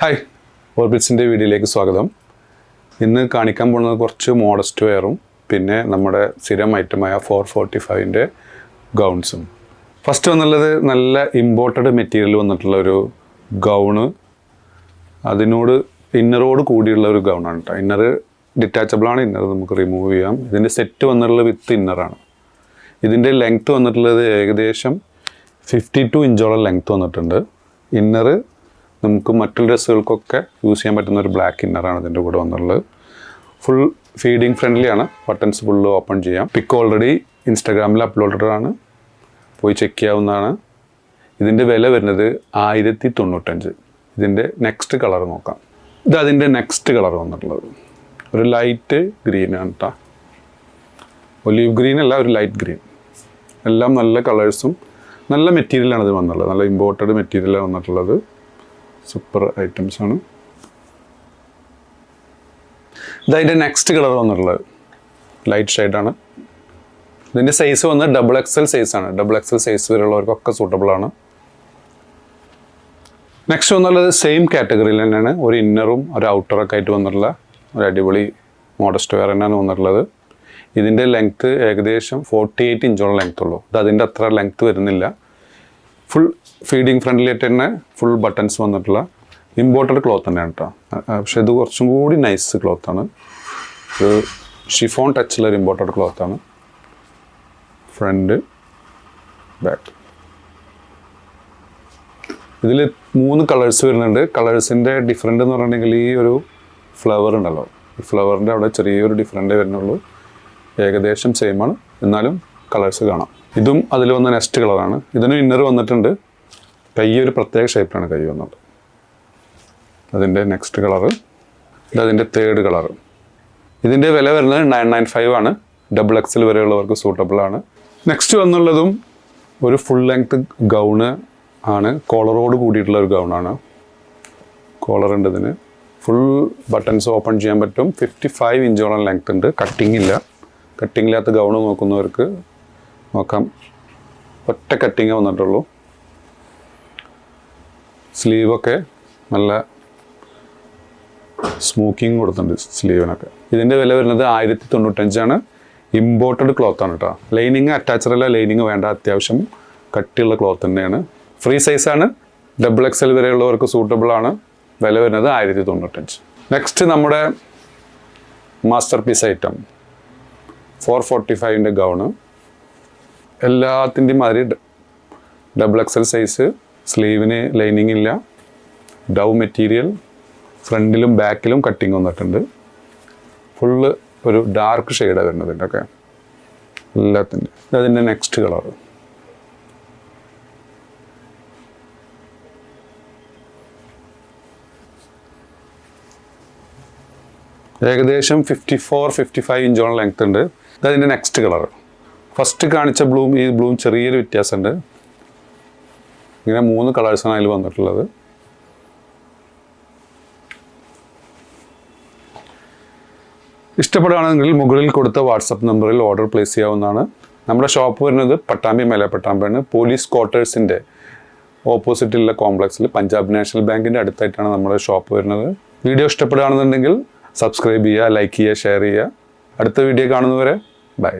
Hi ഓർബിറ്റ്സിന്റെ വീഡിയോയിലേക്ക് സ്വാഗതം. ഇന്ന് കാണിക്കാൻ പോകുന്നത് കുറച്ച് മോഡസ്റ്റ് വെയറും പിന്നെ നമ്മുടെ സ്ഥിരം ഐറ്റമായ ഫോർ ഫോർട്ടി ഫൈവിന്റെ ഗൗൺസും ഫസ്റ്റ് വന്നുള്ളത് നല്ല ഇമ്പോർട്ടഡ് മെറ്റീരിയൽ വന്നിട്ടുള്ള ഒരു ഗൗണ് അതിനോട് ഇന്നറോട് കൂടിയുള്ള ഒരു ഗൗണാണ് കേട്ടോ ഇന്നർ ഡിറ്റാച്ചബിളാണ് ഇന്നർ നമുക്ക് റിമൂവ് ചെയ്യാം. ഇതിന്റെ സെറ്റ് വന്നിട്ടുള്ളത് വിത്ത് ഇന്നറാണ് ഇതിന്റെ ലെങ്ത്ത് വന്നിട്ടുള്ളത് ഏകദേശം ഫിഫ്റ്റി ടു ഇഞ്ചോളം ലെങ്ത്ത് വന്നിട്ടുണ്ട്. ഇന്നർ നമുക്ക് മറ്റു ഡ്രസ്സുകൾക്കൊക്കെ യൂസ് ചെയ്യാൻ പറ്റുന്ന ഒരു ബ്ലാക്ക് ഇന്നറാണ് ഇതിന്റെ കൂടെ വന്നുള്ളത് ഫുൾ ഫീഡിങ് ഫ്രണ്ട്ലി ആണ്. ബട്ടൺസ് ഫുള്ള് ഓപ്പൺ ചെയ്യാം. പിക്ക് ഓൾറെഡി ഇൻസ്റ്റാഗ്രാമിൽ അപ്ലോഡഡ് ആണ്. പോയി ചെക്ക് ചെയ്യാവുന്നതാണ്. ഇതിന്റെ വില വരുന്നത് ആയിരത്തി തൊണ്ണൂറ്റഞ്ച് ഇതിന്റെ നെക്സ്റ്റ് കളർ നോക്കാം. ഇത് അതിന്റെ നെക്സ്റ്റ് കളർ വന്നിട്ടുള്ളത്. ഒരു ലൈറ്റ് ഗ്രീൻ ആണ് കേട്ടോ ഒലീവ് ഗ്രീൻ അല്ല ഒരു ലൈറ്റ് ഗ്രീൻ എല്ലാം നല്ല കളേഴ്സും നല്ല മെറ്റീരിയലാണ് ഇത് വന്നിട്ടുള്ളത്. നല്ല ഇമ്പോർട്ടഡ് മെറ്റീരിയലാണ് വന്നിട്ടുള്ളത്. സൂപ്പർ ഐറ്റംസ് ആണ്. ഇതതിന്റെ നെക്സ്റ്റ് കളർ വന്നിട്ടുള്ളത്. ലൈറ്റ് ഷെയ്ഡാണ് ഇതിന്റെ സൈസ് വന്ന് ഡബിൾ എക്സൽ സൈസാണ് ഡബിൾ എക്സൽ സൈസ് വരെയുള്ളവർക്കൊക്കെ സൂട്ടബിൾ ആണ്. നെക്സ്റ്റ് വന്നുള്ളത് സെയിം കാറ്റഗറിയിൽ തന്നെയാണ്. ഒരു ഇന്നറും ഒരു ഔട്ടറൊക്കെ ആയിട്ട് വന്നിട്ടുള്ള ഒരു അടിപൊളി മോഡസ്റ്റ് വെയർ തന്നെയാണ് വന്നിട്ടുള്ളത്. ഇതിന്റെ ലെങ്ത്ത് ഏകദേശം ഫോർട്ടി എയ്റ്റ് ഇഞ്ചോളം ലെങ്ത് ഉള്ളൂ. ഇത് അതിന്റെ അത്ര ലെങ്ത്ത് വരുന്നില്ല. ഫുൾ ഫീഡിങ് ഫ്രണ്ട്ലിയായിട്ട് തന്നെ ഫുൾ ബട്ടൺസ് വന്നിട്ടുള്ള ഇമ്പോർട്ടഡ് ക്ലോത്ത് തന്നെയാണ് കേട്ടോ പക്ഷേ ഇത് കുറച്ചും കൂടി നൈസ് ക്ലോത്താണ് ഒരു ഷിഫോൺ ടച്ചുള്ള ഒരു ഇമ്പോർട്ടഡ് ക്ലോത്താണ് ഫ്രണ്ട് ബാക്ക് ഇതിൽ മൂന്ന് കളേഴ്സ് വരുന്നുണ്ട്. കളേഴ്സിന്റെ ഡിഫറെന്റ് എന്ന് പറഞ്ഞിട്ടുണ്ടെങ്കിൽ ഈ ഒരു ഫ്ലവർ ഉണ്ടല്ലോ. ഈ ഫ്ലവറിന്റെ അവിടെ ചെറിയൊരു ഡിഫറെന്റ് വരുന്നുള്ളൂ ഏകദേശം സെയിമാണ് എന്നാലും കളേഴ്സ് കാണാം. ഇതും അതിൽ വന്ന നെസ്റ്റ് കളറാണ്. ഇതിന് ഇന്നർ വന്നിട്ടുണ്ട്. കൈ ഒരു പ്രത്യേക ഷേപ്പിലാണ് കൈ വന്നത്. അതിന്റെ നെക്സ്റ്റ് കളറ് ഇത് അതിന്റെ തേർഡ് കളറ് ഇതിന്റെ വില വരുന്നത് നയൻ നയൻ ഫൈവ് ആണ്. ഡബിൾ എക്സിൽ വരെയുള്ളവർക്ക് സൂട്ടബിൾ ആണ്. നെക്സ്റ്റ് വന്നുള്ളതും ഒരു ഫുൾ ലെങ്ത് ഗൗണ് ആണ്. കോളറോട് കൂടിയിട്ടുള്ള ഒരു ഗൗണാണ് കോളർ ഉണ്ട് ഇതിന്. ഫുൾ ബട്ടൺസ് ഓപ്പൺ ചെയ്യാൻ പറ്റും. ഫിഫ്റ്റി ഫൈവ് ഇഞ്ചോളം ലെങ്ത് ഉണ്ട്. കട്ടിങ് ഇല്ല. കട്ടിങ് ഇല്ലാത്ത ഗൗണ് നോക്കുന്നവർക്ക് നോക്കാം. ഒറ്റ കട്ടിങ്ങേ വന്നിട്ടുള്ളൂ. സ്ലീവൊക്കെ നല്ല സ്മൂക്കിങ് കൊടുത്തിട്ടുണ്ട് സ്ലീവിനൊക്കെ. ഇതിന്റെ വില വരുന്നത് ആയിരത്തി തൊണ്ണൂറ്റഞ്ചാണ് ഇമ്പോർട്ടഡ് ക്ലോത്ത് ആണ് കേട്ടോ ലൈനിങ് അറ്റാച്ചഡ് അല്ല ലൈനിങ് വേണ്ട. അത്യാവശ്യം കട്ടിയുള്ള ക്ലോത്ത് തന്നെയാണ്. ഫ്രീ സൈസാണ് ഡബിൾ എക്സ് എക്സൽ വരെയുള്ളവർക്ക് സൂട്ടബിൾ ആണ്. വില വരുന്നത് ആയിരത്തി തൊണ്ണൂറ്റഞ്ച് നെക്സ്റ്റ് നമ്മുടെ master piece item four forty ഫൈവിന്റെ ഗൗണ് എല്ലാത്തിന്റെയും മാതിരി ഡബിൾ എക്സൽ സൈസ് സ്ലീവിന് ലൈനിങ് ഇല്ല. ഡൗ മെറ്റീരിയൽ ഫ്രണ്ടിലും ബാക്കിലും കട്ടിങ് വന്നിട്ടുണ്ട്. ഫുള്ള് ഒരു ഡാർക്ക് ഷെയ്ഡാണ് വരുന്നത് ഇതിന്റെയൊക്കെ എല്ലാത്തിന്റെ അതിന്റെ നെക്സ്റ്റ് കളർ ഏകദേശം ഫിഫ്റ്റി ഫോർ ഫിഫ്റ്റി ഫൈവ് ഇഞ്ചോളം ലെങ്ത് ഉണ്ട്. ഇതതിന്റെ നെക്സ്റ്റ് കളർ ഫസ്റ്റ് കാണിച്ച ബ്ലൂം ഈ ബ്ലൂം ചെറിയൊരു വ്യത്യാസമുണ്ട്. ഇങ്ങനെ മൂന്ന് കളേഴ്സാണ് അതിൽ വന്നിട്ടുള്ളത്. ഇഷ്ടപ്പെടുകയാണെങ്കിൽ മുകളിൽ കൊടുത്ത വാട്സപ്പ് നമ്പറിൽ ഓർഡർ പ്ലേസ് ചെയ്യാവുന്നതാണ്. നമ്മുടെ ഷോപ്പ് വരുന്നത് പട്ടാമ്പി മേലെ പട്ടാമ്പിയാണ്. പോലീസ് ക്വാർട്ടേഴ്സിന്റെ ഓപ്പോസിറ്റുള്ള കോംപ്ലക്സിൽ പഞ്ചാബ് നാഷണൽ ബാങ്കിന്റെ അടുത്തായിട്ടാണ് നമ്മുടെ ഷോപ്പ് വരുന്നത്. വീഡിയോ ഇഷ്ടപ്പെടുകയാണെന്നുണ്ടെങ്കിൽ സബ്സ്ക്രൈബ് ചെയ്യുക ലൈക്ക് ചെയ്യുക ഷെയർ ചെയ്യുക. അടുത്ത വീഡിയോ കാണുന്നവരെ ബൈ